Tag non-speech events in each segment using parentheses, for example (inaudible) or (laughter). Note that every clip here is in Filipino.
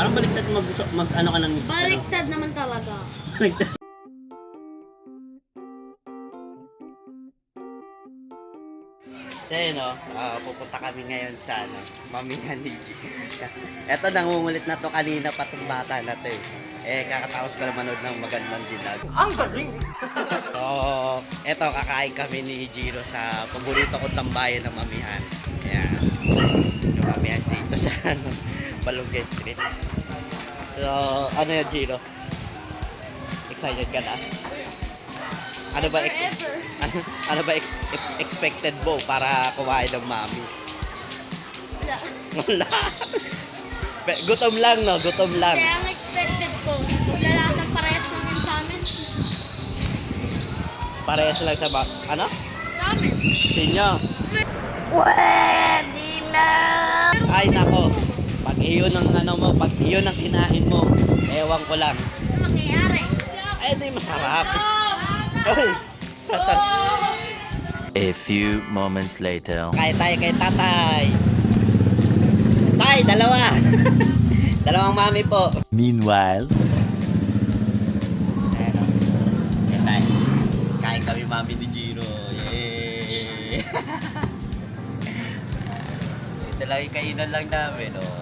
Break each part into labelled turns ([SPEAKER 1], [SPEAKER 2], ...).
[SPEAKER 1] Parang baliktad mag, mag ano ka ng...
[SPEAKER 2] Baliktad naman talaga.
[SPEAKER 1] Ano, baliktad. So yun o, ah, pupunta kami ngayon sa ano, Mamihan ni. (laughs) Eto, nangungulit na to kanina pa tong bata na to eh. Eh, kakatapos ko na manood ng magandang dinag. Ang galing! (laughs) so, eto, kakain kami ni Jiro sa paborito kong tambayan ng Mamihan. Ayan. Yung Mamihan dito sa ano, Balongge Street. So, ano yan, Jiro? Excited ka na? Ano ba ex- ano, (laughs) ano ba ex- ex- expected mo para kumain ng mami?
[SPEAKER 2] Wala.
[SPEAKER 1] Wala. Gutom lang, no? Gutom lang.
[SPEAKER 2] Kaya ang expected ko, maglalasang parehas naman sa amin.
[SPEAKER 1] Parehas lang sa ba... Ano?
[SPEAKER 2] Sa amin.
[SPEAKER 1] Sinyo.
[SPEAKER 2] Pwede
[SPEAKER 1] iyon ang ano mo, pag iyon ang kinain mo, ewan ko lang.
[SPEAKER 2] Ano mangyayari?
[SPEAKER 1] Ay, di masarap. Ay,
[SPEAKER 3] A few moments later.
[SPEAKER 1] Kaya tayo kay tatay. Tay, dalawa. (laughs) Dalawang mami po.
[SPEAKER 3] Meanwhile,
[SPEAKER 1] Ayan o. Ayan tayo. Kain kami mami ni Jiro. Yay! (laughs) Ito lang yung kainan lang namin, oh.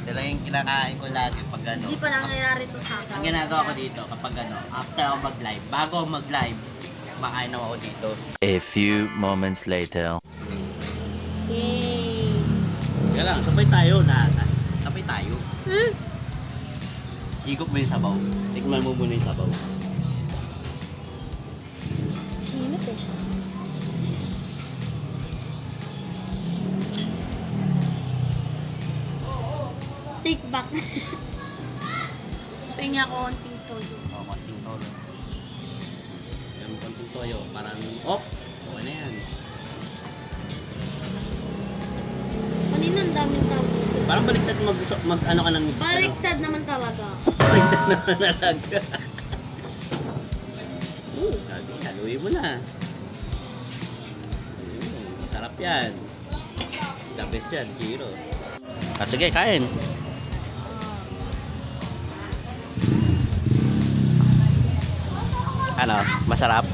[SPEAKER 1] Ito lang yung kinakain ko lagi pag ano.
[SPEAKER 2] Hindi pa nangyayari to sa akin.
[SPEAKER 1] Ang ginagawa ko dito kapag ano, after ako mag-live, bago ako mag-live, makain ako dito.
[SPEAKER 3] a few moments later.
[SPEAKER 2] Yay!
[SPEAKER 1] Kaya lang, sabay tayo na. Sabay tayo.
[SPEAKER 2] Hmm?
[SPEAKER 1] Higop mo yung sabaw. Tikman mo muna yung sabaw.
[SPEAKER 2] Take back. (laughs) Pahinga ko konting todo.
[SPEAKER 1] O, Oh, konting tolo. Yung konting toyo, parang, op! Okay na yan.
[SPEAKER 2] Kanina ang daming tao.
[SPEAKER 1] Parang baliktad mag, mag ano ka ng...
[SPEAKER 2] Baliktad naman talaga.
[SPEAKER 1] Ano, baliktad naman talaga. Oo, kasi haluin mo na. Sarap yan. The best yan, Kiro. Ah, sige, kain. Ano, masarap?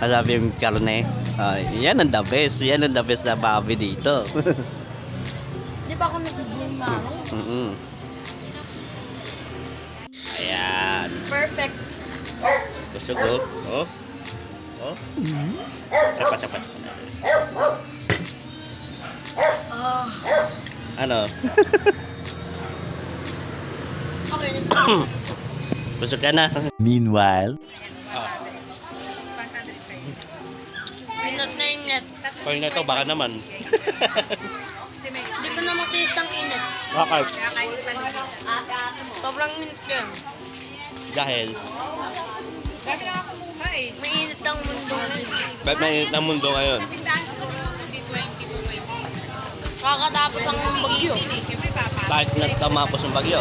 [SPEAKER 1] Masarap yung karne. Ah, yan ang the best. Yan ang the best na babi dito. (laughs)
[SPEAKER 2] Di ba ako nag-blame mami?
[SPEAKER 1] Mm-mm. Ayan.
[SPEAKER 2] Perfect.
[SPEAKER 1] Busog oh. Oh. Oh. Sapat, sapat.
[SPEAKER 2] Ah.
[SPEAKER 1] Ano? (laughs)
[SPEAKER 2] Okay, (coughs)
[SPEAKER 1] Busog ka na.
[SPEAKER 3] Meanwhile,
[SPEAKER 2] inat na inat.
[SPEAKER 1] Kung na to, baka naman.
[SPEAKER 2] Hindi ko na matiis ang init.
[SPEAKER 1] Bakit?
[SPEAKER 2] Sobrang init ko.
[SPEAKER 1] Dahil,
[SPEAKER 4] Dami na ako kumuha eh.
[SPEAKER 2] May init ang mundo ngayon.
[SPEAKER 1] ba't mainit ang mundo ngayon?
[SPEAKER 4] Tindahan siguro ng 20 po may
[SPEAKER 2] Kakatapos ang bagyo.
[SPEAKER 1] Bakit nagkamapos ng bagyo?